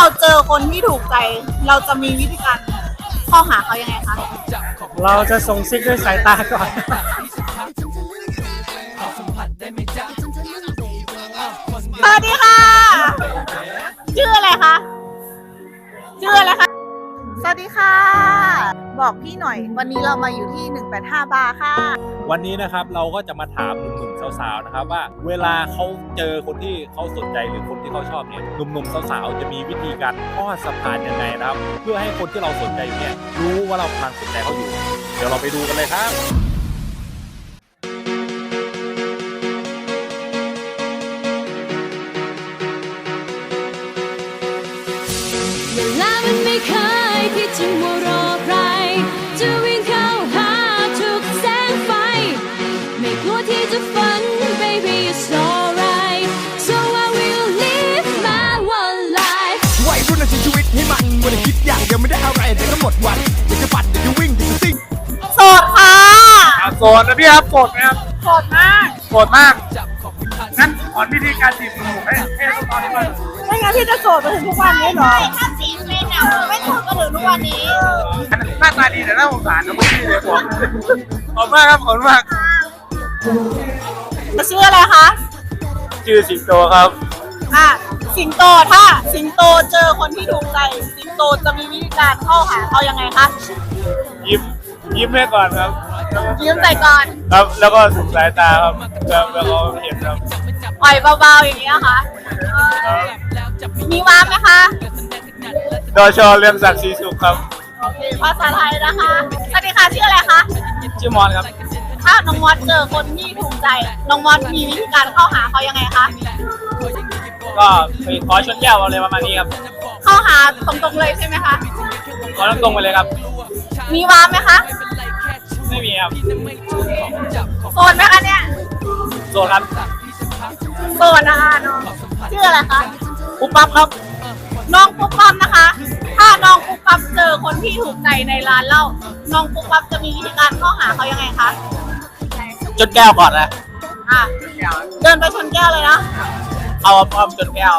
เราเจอคนที่ถูกใจ เราจะมีวิธีการเข้าหาเขายังไงคะเราจะส่งซิกด้วยสายตาก่อน สวัสดีค่ะ ชื่ออะไรคะ ชื่ออะไรคะ สวัสดีค่ะ บอกพี่หน่อย วันนี้เรามาอยู่ที่ 185 บาร์ค่ะ วันนี้นะครับเราก็จะมาถามหนุ่มๆสาวๆนะครับว่า เวลาเขาเจอคนที่เขาสนใจหรือคนที่เขาชอบเนี่ยหนุ่มๆสาวๆจะมีวิธีการทอดสะพานยังไงนะครับ เพื่อให้คนที่เราสนใจอยู่เนี่ยรู้ว่าเรากำลังสนใจเขาอยู่ เดี๋ยวเราไปดูกันเลยครับ ยคิดถึงว่ารอใคร จะวิ่งเข้าหาทุกแสงไฟ ไม่กลัวที่จะฝัน baby it's alright so I will live my one life วัยรุ่นน่ะใช้ชีวิตให้มันวันคิดอย่างเดียวไม่ได้อะไรเดี๋ยวก็หมดวันอยากจะปัดอยากจะวิ่งอยากจะซิ่งโสดค่ะโสดนะพี่ครับโสดไหมครับโสดมากโสดมากงั้นสอนวิธีการจีบหนุ่มๆให้ให้ตอนนี้มาไม่งั้นพี่จะโสดไปถึงทุกวันนี้เหรอถ้าจีบ เป็นอะไม่โสดก็ถึงทุกวันนี้หน้าตาดีแต่น่าสงสารนะพี่เลยผมขอบคุณมากครับขอบคุณมากจะชื่ออะไรคะชื่อสิงโตครับ อะสิงโตถ้าสิงโตเจอคนที่ถูกใจ สิงโตจะมีวิธีการเข้าหาเขายังไงคะยิ้มยิ้มให้ก่อนครับแล้วก็ยืมใส่ก่อนครับแล้วก็สุดสายตาครับแล้วแล้วเขาเห็นครับปล่อยเบาๆอย่างนี้ยค่ะเออมีว้ามไหมคะ ดอชอเรียมศักดิ์ศรีสุขครับ โอเคภาษาไทยนะคะสวัสดีค่ะชื่ออะไรคะชื่อมอนครับ ถ้าน้องมอสเจอคนที่ถูกใจน้องมอสมีวิธีการเข้าหาเขายังไงคะก็ไปขอชนแก้วอะไรประมาณนี้ครับ เข้าหาตรงๆเลยใช่ไหมคะขอตรงๆไปเลยครับ มีว้ามไหมคะไม่มีครับโซนไหมคะเนี่ยโสดครับโซนนะคะน้องชื่ออะไรคะปุ๊บปั๊บครับ น้องปุ๊บปั๊บนะคะ ถ้าน้องปุ๊บปั๊บเจอคนที่ถูกใจในร้านเหล้าน้องปุ๊บปั๊บจะมีวิธีการเข้าหาเขายังไงคะจนแก้วก่อนนะอะเดินไปชนแก้วเลยนะเอาเอาจนแก้ว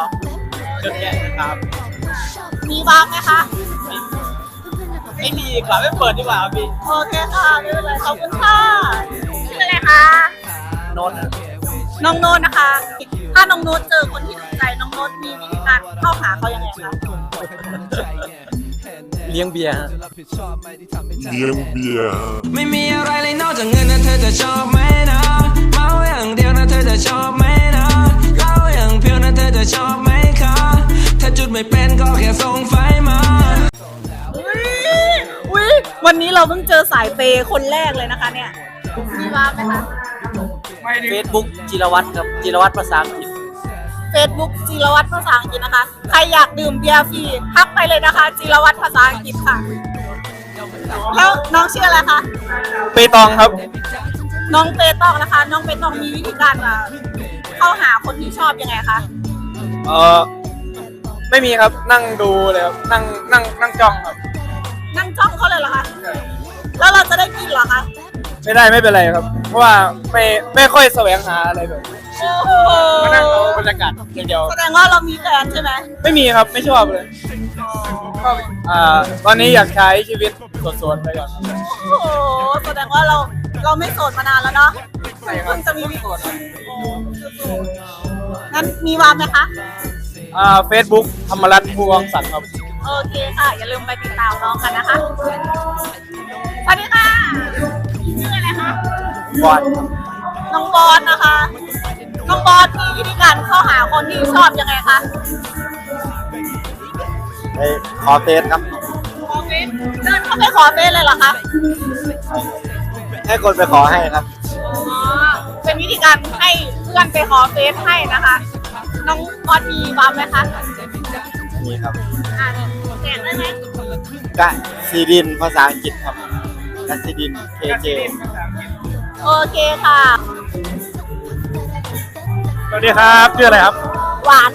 จนแก้วนะครับมีบ้างไหมคะไม่มีดีกว่าไม่เปิดดีกว่าครับพี่โอเคค่ะไม่เป็นไรขอบคุณค่ะชื่ออะไรคะโน้ตนะน้องโน้ตนะคะ ถ้าน้องโน้ตเจอคนที่ถูกใจ น้องโน้ตมีวิธีการเข้าหาเขายังไงคะเลี้ยงเบียร์ฮะไม่มีอะไรเลยนอกจากเงินนะเธอจะชอบไหมนะเมาอย่างเดียวนะเธอจะชอบไหมนะเหล้าอย่างเพียวนะเธอจะชอบไหมคะถ้าจุดไม่เป็นก็แค่ส่งไฟมาอุ๊ยอุ๊ยวันนี้เราเพิ่งเจอสายเปย์คนแรกเลยนะคะเนี่ยมีบ้างไหมคะเฟซบุ๊กจิรวัตรครับจิรวัตรภาษาอังกฤษ Facebook จิรวัตรภาษาอังกฤษนะคะ ใครอยากดื่มเบียร์ฟรีทักไปเลยนะคะ จิรวัตรภาษาอังกฤษค่ะ แล้วน้องชื่ออะไรคะ เปตองครับ น้องเปตองนะคะ น้องเปตองมีวิธีการอะเข้าหาคนที่ชอบยังไงคะ เออไม่มีครับนั่งดูเลยครับนั่งนั่งนั่งจ้องครับ นั่งจ้องเขาเลยเหรอคะ แล้วเราจะได้กินเหรอคะ ไม่ได้ไม่เป็นไรครับ เพราะว่าไม่ไม่ค่อยแสวงหาอะไรแบบ โอ้โห มานั่งดูบ รรยากาศอย่างเดียว แสดงว่าเรามีแฟนใช่ไหมไม่มีครับไม่ชอบเลยก็อ่าตอนนี้อยากใช้ชีวิตสดๆไปก่อน โอ้โหแสดงว่าเราเราไม่โสดมานานแล้วเนาะใช่ครับ เพิ่งจะมีวิธีงั้นมีวามไหมคะ อ่าเฟซบุ๊กธรรมรัตน์ภูวังศักดิ์ครับ โอเคค่ะ อย่าลืมไปติดตามน้องกันนะคะ สวัสดีค่ะชื่ออะไรคะก่อนน้องบอสนะคะ น้องบอสมีวิธีการเข้าหาคนที่ชอบยังไงคะไปขอเฟซครับ ขอเฟซเดินเข้าไปขอเฟซเลยเหรอคะให้คนไปขอให้ครับอ๋อเป็นวิธีการให้เพื่อนไปขอเฟซให้นะคะ น้องบอสมีวามไหมคะนี่ครับอ่านแจกได้ไหมกะซีดินภาษาอังกฤษครับกะซีดินเคเจโอเคค่ะ สวัสดีครับชื่ออะไรครับหวาน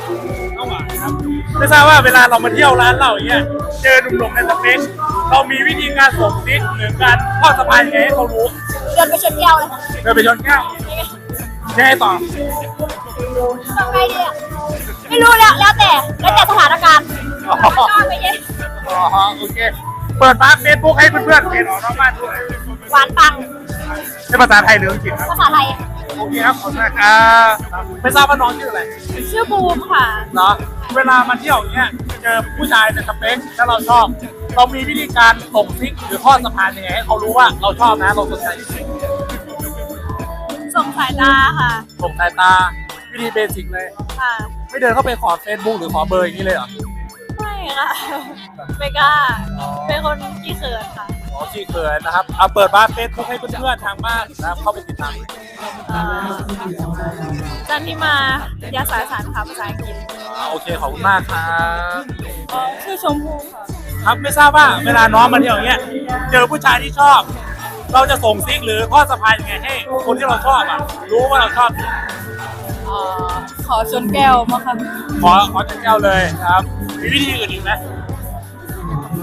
น้องหวานครับไม่ทราบว่าเวลาเรามาเที่ยวร้านเราอย่างเงี้ยเจอหนุ่มๆในสเปคเรามีวิธีการส่งซิกหรือการทอดสะพานยังไงให้เขารู้เดินไปชนแก้วเลยค่ะเดินไปชนแก้วยังไงต่อทำไงดีอะไม่รู้แล้วแล้วแต่แล้วแต่สถานการณ์อ๋ออ๋อโอเคเปิดบ้านเฟซบุ๊กให้เพื่อนๆเห็นออกนอกบ้านด้วยหวานปังใช้ภาษาไทยหรืออังกฤษครับภาษาไทย โอเคครับขอบคุณมากครับไม่ทราบว่าน้องชื่ออะไรชื่อบูมค่ะ เนาะเวลามาเที่ยวอย่างเงี้ยเจอผู้ชายในสเปคถ้าเราชอบ เรามีวิธีการส่งซิกหรือทอดสะพานยังไงให้เขารู้ว่าเราชอบนะเราสนใจจริงส่งสายตาค่ะ ๆส่งสายตาวิธีเบสิกเลย ค่ะ ไม่เดินเข้าไปขอเฟซบุ๊กหรือขอเบอร์อย่างนี้เลยเหรอ ไม่ค่ะ ไม่กล้า เป็นคนขี้เขินค่ะ อ๋อชี้เขินนะครับเอาเปิดบ้านเฟซบุ๊กให้เพื่อนๆทางบ้านนะครับเข้าไปติดตามเอ่อจันทิมายาสายสารค่ะภาษาอังกฤษอ่าโอเคขอบคุณมากครับอ๋อชื่อชมพูค่ะครับไม่ทราบว่าเวลาน้องมาเที่ยวอย่างเงี้ยเจอผู้ชายที่ชอบ เราจะส่งซิกหรือทอดสะพานยังไงให้คนที่เราชอบอะรู้ว่าเราชอบ อ๋อขอชนแก้วมาค่ะขอขอจังแก้วเลยครับ มีวิธีอื่นอีกไหม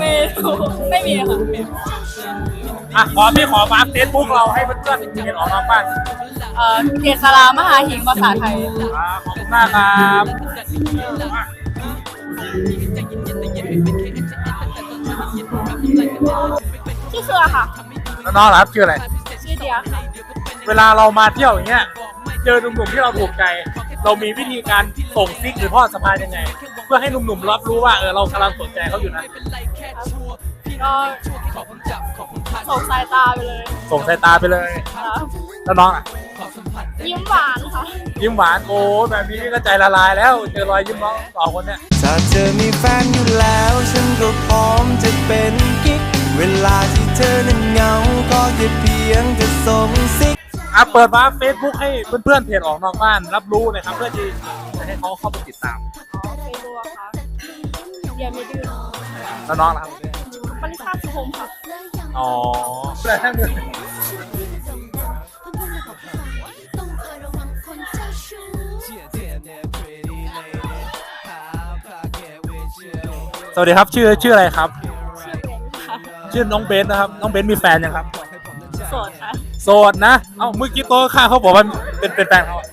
ไม่รู้ไม่มีค่ะอะขอพี่ขอมาเฟซบุ๊กเราให้เพื่อนๆเห็นออกนอกบ้านเอ่อเกษรามหาหิงภาษาไทยอ่าขอบคุณมากครับชื่อเครือค่ะแล้วน้องล่ะครับชื่ออะไร ชื่อเดียค่ะเวลาเรามาเที่ยวอย่างเงี้ยเจอหนุ่มๆที่เราถูกใจ เรามีวิธีการส่งซิกหรือทอดสะพานยังไง เพื่อให้หนุ่มๆรับรู้ว่าเออเรากำลังสนใจเขาอยู่นะ ก็ส่งสายตาไปเลยส่งสายตาไปเลยค่ะแล้วน้องอะยิ้มหวานค่ะยิ้มหวานโอ้ยแบบนี้ก็ใจละลายแล้ว เจอรอยยิ้มน้องสองคนเนี่ยถ้าเธอมีแฟนอยู่แล้ว ฉันก็พร้อมจะเป็นกิ๊กเวลาที่เธอนั้นเหงาก็แค่เพียงจะส่งซิกอะเปิดมาเฟซบุ๊กให้เพื่อนๆเพจออกนอกบ้านรับรู้หนะครับเพื่อที่จะให้เขาเข้าไปติดตามเฟซบุ๊กค่ะเดียไม่ดื้อแล้วน้องนะครับ มันค่าสุภมค่ะ อ๋อแต่ถ้าเกิดสวัสดีครับชื่อชื่ออะไรครับ ชื่อน้องเบนนะครับ น้องเบนมีแฟนยังครับ โสดค่ะ โสดนะ เอ้าเมื่อกี้โต๊ะข้างเขาบอกว่าเป็นเป็นแฟนเขาอะ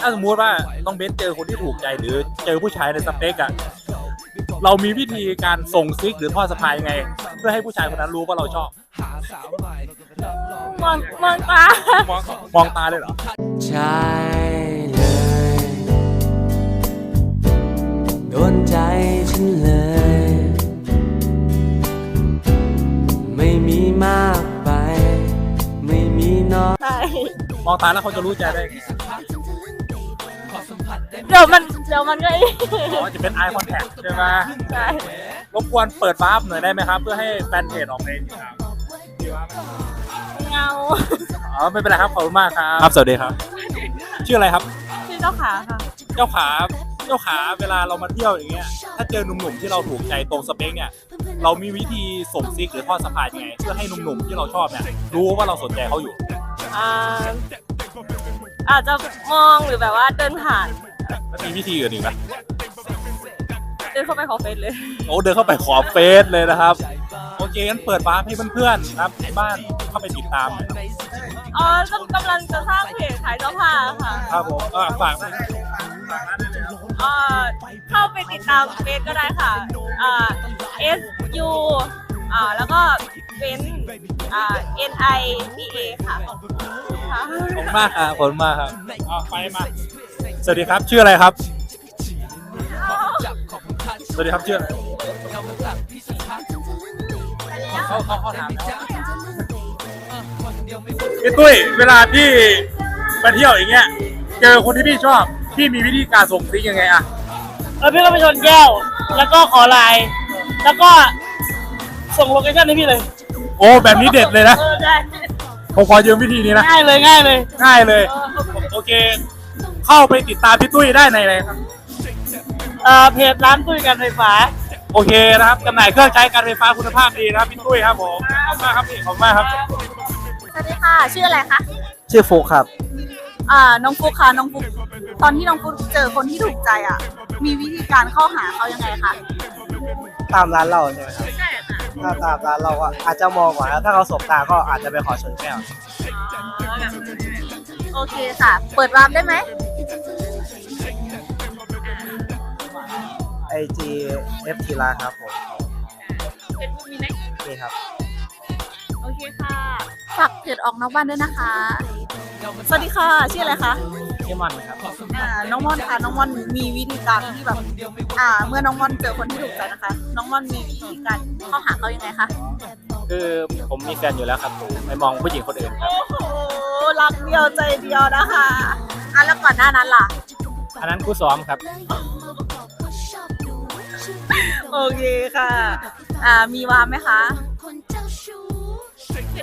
ถ้าสมมุติว่าน้องเบนเจอคนที่ถูกใจหรือเจอผู้ชายในสเปกอะ เรามีวิธีการส่งซิกหรือทอดสะพายยังไง เพื่อให้ผู้ชายคนนั้นรู้ว่าเราชอบมองมองตามองมองตาเลยเหรอใช่เลยโดนใจฉันเลย ไม่มีมากไป ไม่มีน้อยใช่มองตาแล้วเขาจะรู้ใจได้ไง เดี๋ยวมันเดี๋ยวมันก็อ๋อจะเป็น eye contact ใช่ไหมใช่รบกวนเปิดวาร์ปหน่อยได้ไหมครับ เพื่อให้แฟนเพจออกไปติดตามเงาอ๋อไม่เป็นไรครับขอบคุณมากครับครับสวัสดีครับ ชื่ออะไรครับ ชื่อเจ้าขาค่ะ เจ้าขาเจ้าขาเวลาเรามาเที่ยวอย่างเงี้ยถ้าเจอหนุ่มๆที่เราถูกใจตรงสเปคเนี่ยเรามีวิธีส่งซิกหรือทอดสะพานยังไงเพื่อให้หนุ่มๆที่เราชอบเนี่ยรู้ว่าเราสนใจเขาอยู่อ่า อาจจะมองหรือแบบว่าเดินผ่านแล้วมีวิธีอื่นอีกไหมเดินเข้าไปขอเฟซเลย โอ้เดินเข้าไปขอเฟซเลยนะครับ โอเคงั้นเปิดวาร์ปให้เพื่อนๆนะครับในบ้านเข้าไปติดตามหน่อยครับอ๋อกำลังจะสร้างเพจขายเสื้อผ้าค่ะครับผมก็ฝากด้วยนะฝากร้านได้เลยครับอ่าเข้าไปติดตามเฟซก็ได้ค่ะอ่า S U อ่าแล้วก็เว้นอ่า N I B A ค่ะค่ะขอบคุณมากครับขอบคุณมากครับเอาไปมา สวัสดีครับ ชื่ออะไรครับ สวัสดีครับชื่ออะไรเขาเขาเขาถามแล้วพี่ตุ้ย เวลาพี่มาเที่ยวอย่างเงี้ย เจอคนที่พี่ชอบ พี่มีวิธีการส่งซิกยังไงอะ แล้วพี่ก็ไปชนแก้ว แล้วก็ขอไลน์แล้วก็ ส่งโลเคชั่นให้พี่เลยโอ้แบบนี้เด็ดเลยนะเออได้ผมขอยืมวิธีนี้นะ ง่ายเลยง่ายเลยง่ายเลย โอเค เข้าไปติดตามพี่ตุ้ยได้ในอะไรครับ เอ่อเพจร้านตุ้ยการไฟฟ้า โอเคนะครับจำหน่ายเครื่องใช้การไฟฟ้าคุณภาพดีนะครับพี่ตุ้ยครับผมขอบคุณมากครับพี่ขอบคุณมากครับ สวัสดีค่ะ ชื่ออะไรคะ ชื่อฟุกครับ อ่า น้องฟุกค่ะ น้องฟุก ตอนที่น้องฟุกเจอคนที่ถูกใจอะ มีวิธีการเข้าหาเขายังไงคะ ตามร้านเราใช่ไหมครับ ใช่ค่ะ ถ้าตามร้านเราก็อาจจะมองก่อนแล้วถ้าเขาสบตาก็อาจจะไปขอชนแก้วโอเคค่ะ เปิดวาร์ปได้ไหม IG F ทีละครับผมเฟซบุ๊กมีไหมนี่ครับ โอเคค่ะ ฝากเพจออกนอกบ้านด้วยนะคะ สวัสดีค่ะ ชื่ออะไรคะ ชื่อมันครับอ่าน้องม่อนค่ะน้องม่อนมีวิธีการที่แบบอ่า เมื่อน้องม่อนเจอคนที่ถูกใจนะคะ น้องม่อนมีวิธีการเข้าหาเขายังไงคะคือผมมีแฟนอยู่แล้วครับไม่มองผู้หญิงคนอื่นครับโอ้โหรักเดียวใจเดียวนะคะอะแล้วก่อนหน้านั้นล่ะอันนั้นคู่ซ้อมครับ โอเคค่ะ อ่ามีวามไหมคะ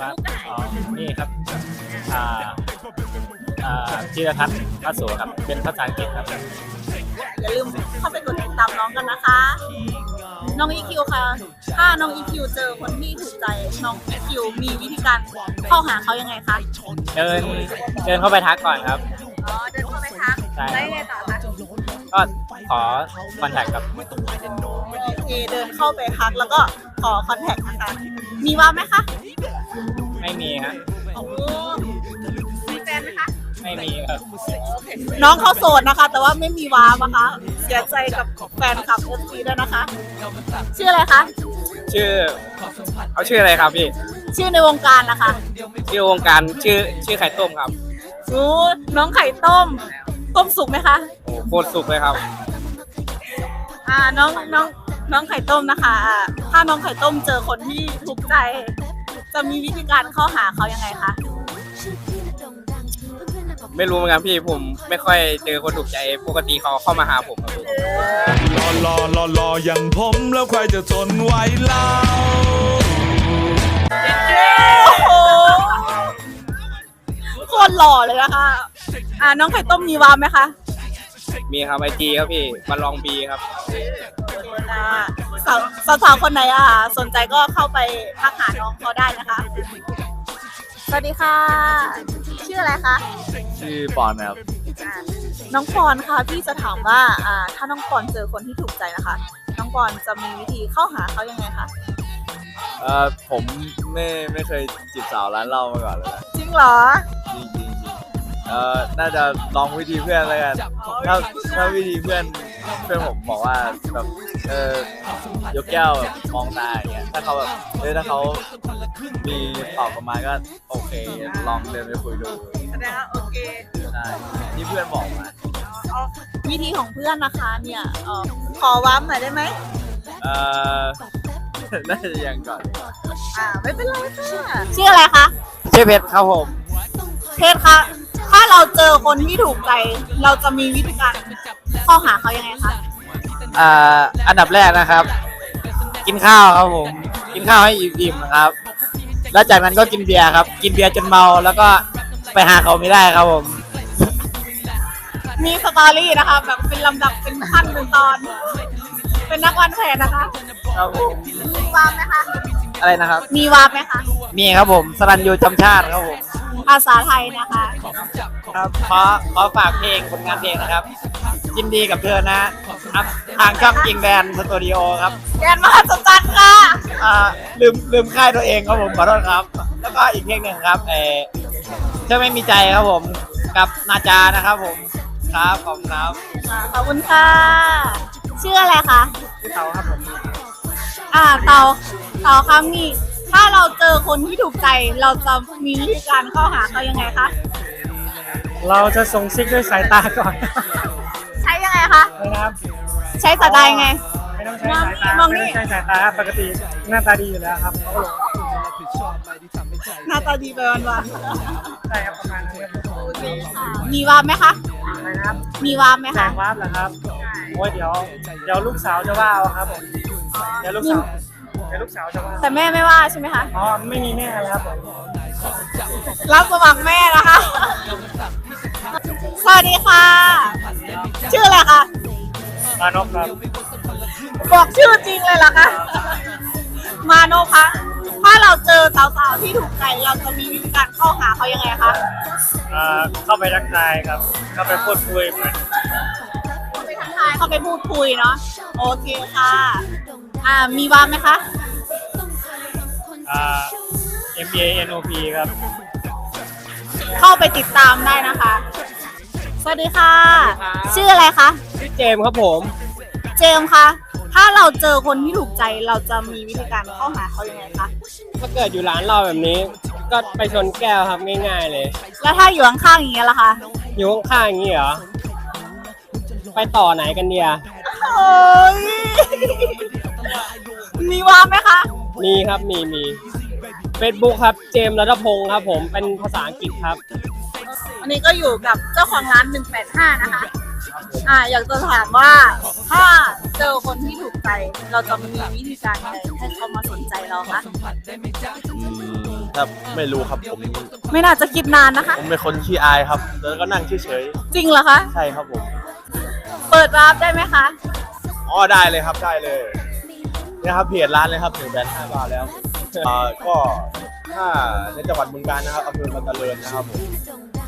ครับอ๋อนี่ครับอ่าอ่า ธีรทัศน์พัสโสครับ เป็นภาษาอังกฤษครับ อย่าลืมเข้าไปกดติดตามน้องกันนะคะ น้อง EQ ค่ะ ถ้าน้อง EQ เจอคนที่ถูกใจน้อง EQ มีวิธีการเข้าหาเขายังไงคะ เดินเดินเข้าไปทักก่อนครับ อ๋อ เดินเข้าไปทักใช่ ได้ไงต่อคะก็ขอคอนแทคกับโอเคเดินเข้าไปทักแล้วก็ขอคอนแทคนะคะ มีวามไหมคะไม่มีครับโอ้มีแฟนไหมคะ ไม่มีครับน้องเขาโสดนะคะ แต่ว่าไม่มีวามนะคะ เสียใจกับแฟนคลับเอฟซีด้วยนะคะ ชื่ออะไรคะ ชื่อ เอาชื่ออะไรครับพี่ ชื่อในวงการนะคะชื่อวงการชื่อชื่อไข่ต้มครับรู้น้องไข่ต้ม ต้มสุกไหมคะ โอ้โคตรสุกเลยครับ อ่าน้องน้องน้องไข่ต้มนะคะอ่าถ้าน้องไข่ต้มเจอคนที่ถูกใจ จะมีวิธีการเข้าหาเขายังไงคะ ไม่รู้เหมือนกันพี่ผมไม่ค่อยเจอคนถูกใจปกติเขาเข้ามาหาผมครับพี่รอรอรอรออย่างผมแล้วใครจะทนไหวเล่าโอ้โหโคตรหล่อเลยนะคะ อ่าน้องไข่ต้มมีวามไหมคะมีครับไอจีครับพี่มาลองบีครับอ่าสาวสาวๆคนไหนอะ สนใจก็เข้าไปทักหาน้องเขาได้นะคะ สวัสดีค่ะ ชื่ออะไรคะ ชื่อปอนครับอ่าน้องปอนค่ะพี่จะถามว่าอ่า ถ้าน้องปอนเจอคนที่ถูกใจนะคะ น้องปอนจะมีวิธีเข้าหาเขายังไงคะเอ่อผมไม่ไม่เคยจีบสาวร้านเหล้ามาก่อนเลยนะจริงเหรอ จริงจริงจริง เอ่อน่าจะลองวิธีเพื่อนแล้วกันถ้าถ้าวิธีเพื่อนเพื่อนผมบอกว่าแบบเออยกแก้วแบบมองตาอย่างเงี้ยถ้าเขาแบบเออถ้าเขามีตอบกลับมาก็โอเค ลองเดินไปคุยดูแสดงว่าโอเคใช่ที่เพื่อนบอกมาวิธีของเพื่อนนะคะเนี่ยเอ่อขอว้ามหน่อยได้ไหมเอ่อน่าจะยังก่อนอ่าไม่เป็นไรค่ะชื่ออะไรคะชื่อเพชรครับผมเพชรคะ ถ้าเราเจอคนที่ถูกใจ เราจะมีวิธีการเข้าหาเขายังไงคะอ่าอันดับแรกนะครับ กินข้าวครับผม กินข้าวให้อิ่มๆนะครับ แล้วจากนั้นก็กินเบียร์ครับ กินเบียร์จนเมาแล้วก็ไปหาเขาไม่ได้ครับผม มีสตอรี่นะคะแบบเป็นลำดับเป็นขั้นเป็นตอน เป็นนักวันแผนนะคะ ครับผมมีวามไหมคะ อะไรนะครับ มีวามไหมคะ มีครับผมสรันยูจำชาติครับผม ภาษาไทยนะคะ ครับขอขอฝากเพลงผลงานเพลงนะครับ ยินดีกับเธอนะอัพทางช่องจิงแดนสตูดิโอครับแกนมหัศจรรย์ค่ะอ่าลืมลืมค่ายตัวเองครับผมขอโทษครับ แล้วก็อีกเพลงหนึ่งครับเออเธอไม่มีใจครับผมกับนาจานะครับผมครับขอบคุณครับอ่าขอบคุณค่ะชื่ออะไรคะพี่เตาครับผมอ่าเตาเตาคะมี ถ้าเราเจอคนที่ถูกใจเราจะมีวิธีการเข้าหาเขายังไงคะ เราจะส่งซิกด้วยสายตาก่อน ใช้ยังไงคะ นะครับใช้สายตายังไง ไม่ต้องใช้สายตามองไม่นี่ต้องใช้สายตาปกติหน้าตาดีอยู่แล้วครับหน้าตาดีไปวันใช่ครับประมาณนั้นครับๆโอเคค่ะมีวามไหมคะนะครับมีวามไหมแสคะงวาบเหรอครับโอ้ยเดี๋ยว เดี๋ยวลูกสาวจะว่าเอาครับผมเดี๋ยวลูกสาวเดี๋ยวลูกสาวจะว่าแต่แม่ไม่ว่าใช่ไหมคะ อ๋อไม่มีแม่แล้วครับผมรับสมัครแม่นะคะ สวัสดีค่ะ ชื่ออะไรคะ มานพครับบอกชื่อจริงเลยเหรอคะ มาโนคะถ้าเราเจอสาวๆที่ถูกใจเราจะมีวิธีการเข้าหาเขายังไงคะ อ่าเข้าไปทักทายครับ เข้าไปพูดคุยเหมือนเข้าไปทักทายเข้าไปพูดคุยเนาะ โอเคค่ะ อ่า มีวามไหมคะ อ่า MBA NOP ครับ เข้าไปติดตามได้นะคะ สวัสดีค่ะ ชื่ออะไรคะพี่เจมส์ครับผม เจมส์คะ ถ้าเราเจอคนที่ถูกใจเราจะมีวิธีการเข้าหาเขายังไงคะ ถ้าเกิดอยู่ร้านเราแบบนี้ ก็ไปชนแก้วครับง่ายๆเลย แล้วถ้าอยู่ข้างๆอย่างเงี้ยล่ะคะ อยู่ข้างๆอย่างนี้เหรอ ไปต่อไหนกันเดีย โอ้ยมีว่าไหมคะ มีครับมีมี Facebook ครับ เจมส์รัตพงศ์ครับ ผมเป็นภาษาอังกฤษครับวันนี้ก็อยู่กับเจ้าของร้าน 185 นะคะ อ่า อยากจะถามว่าถ้าเจอคนที่ถูกใจ เราจะมีวิธีการยังไงให้เขามาสนใจเราคะครับไม่รู้ครับผมไม่น่าจะคิดนานนะคะ ผมเป็นคนขี้อายครับ แล้วก็นั่งเฉยจริงเหรอคะ ๆใช่ครับผม เปิดรับได้ไหมคะ อ๋อได้เลยครับได้เลยเนี่ยครับเพจร้านเลยครับหนึ่งแบนห้าบาทแล้วเอ่อก็ถ้าในจังหวัดบึงกาฬนะครับอำเภอมันตะเลินนะครับผม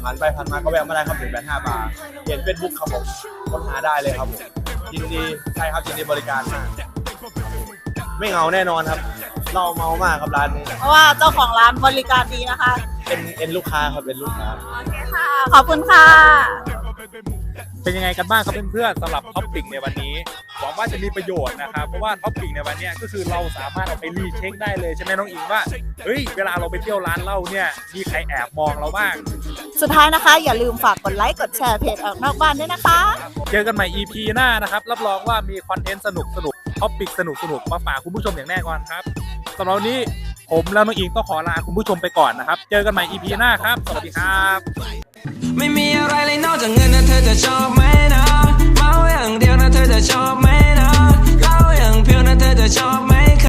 ผ่านไปผ่านมาก็แวะมาได้ครับหนึ่งแบนห้าบาทเพจเฟซบุ๊กครับผมค้นหาได้เลยครับผมยินดีใช่ครับยินดีบริการมากไม่เหงาแน่นอนครับเราเมามากครับร้านนี้เพราะว่าเจ้าของร้านบริการดีนะคะ เป็นเป็นลูกค้าครับเป็นลูกค้า โอเคค่ะ ขอบคุณค่ะ เป็นยังไงกันบ้างครับเพื่อนๆสำหรับท็อปปิกในวันนี้หวังว่าจะมีประโยชน์นะครับเพราะว่าท็อปปิกในวันนี้ก็คือเราสามารถเอาไปรีเช็คได้เลยใช่ไหมน้องอิงว่าเฮ้ยเวลาเราไปเที่ยวร้านเหล้าเนี่ยมีใครแอบมองเราบ้างสุดท้ายนะคะ อย่าลืมฝากกดไลค์กดแชร์เพจออกนอกบ้านด้วยนะคะ เจอกันใหม่ EP หน้านะครับ รับรองว่ามีคอนเทนต์สนุกสนุกท็อปิกสนุกสนุกมาฝากคุณผู้ชมอย่างแน่นอนครับสำหรับวันนี้ ผมแล้วน้องอิงก็ขอลาคุณผู้ชมไปก่อนนะครับ เจอกันใหม่ EP หน้าครับ สวัสดีครับ ไม่มีอะไรเลยนอกจากเงินนะเธอจะชอบไหมนะเมาอย่างเดียวนะเธอจะชอบไหมนะเหล้าอย่างเพียวนะเธอจะชอบไหม